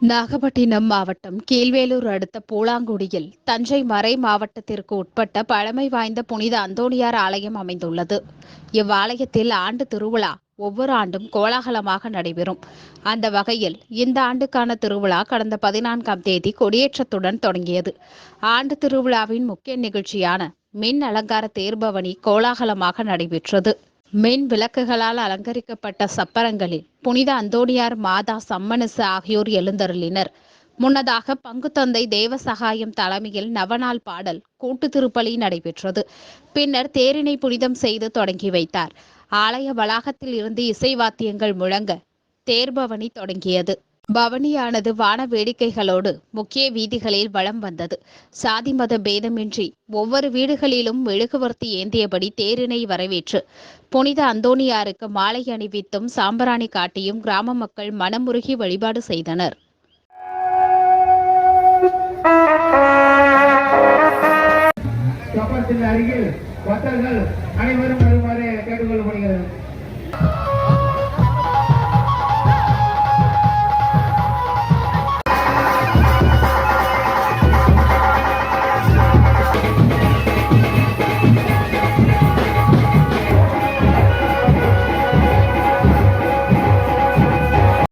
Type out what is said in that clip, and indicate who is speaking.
Speaker 1: நாகப்பட்டினம் மாவட்டம் கீழ்வேலூர் அடுத்த பூலாங்குடியில் தஞ்சை மறை மாவட்டத்திற்கு உட்பட்ட பழமை வாய்ந்த புனித அந்தோணியார் ஆலயம் அமைந்துள்ளது. இவ்வாலயத்தில் ஆண்டு திருவிழா ஒவ்வொரு ஆண்டும் கோலாகலமாக நடைபெறும். அந்த வகையில் இந்த ஆண்டுக்கான திருவிழா கடந்த பதினான்காம் தேதி கொடியேற்றத்துடன் தொடங்கியது. ஆண்டு திருவிழாவின் முக்கிய நிகழ்ச்சியான மின் அலங்கார தேர்பவனி கோலாகலமாக நடைபெற்றது. மின் விளக்குகளால் அலங்கரிக்கப்பட்ட சப்பரங்களில் புனித அந்தோணியார் மாதா சம்மனசு ஆகியோர் எழுந்தருளினர். முன்னதாக பங்குத்தந்தை தேவசகாயம் தலைமையில் நவநாள் பாடல் கூட்டு திருப்பலி நடைபெற்றது. பின்னர் தேரினை புனிதம் செய்து தொடங்கி வைத்தார். ஆலய வளாகத்தில் இருந்து இசை வாத்தியங்கள் முழங்க தேர்பவனி தொடங்கியது. பவனியானது வான வேடிக்கைகளோடு முக்கிய வீதிகளில் வலம் வந்தது. சாதி மத பேதமின்றி ஒவ்வொரு வீடுகளிலும் மெழுகுவர்த்தி ஏந்தியபடி தேரினை வரவேற்று புனித அந்தோணியாருக்கு மாலை அணிவித்தும் சாம்பராணி காட்டியும் கிராம மக்கள் மனமுருகி வழிபாடு செய்தனர்.
Speaker 2: அருகில் பக்தர்கள் அனைவரும் வருமாறு கேட்டுக்கொள்ளப்படுகிறது.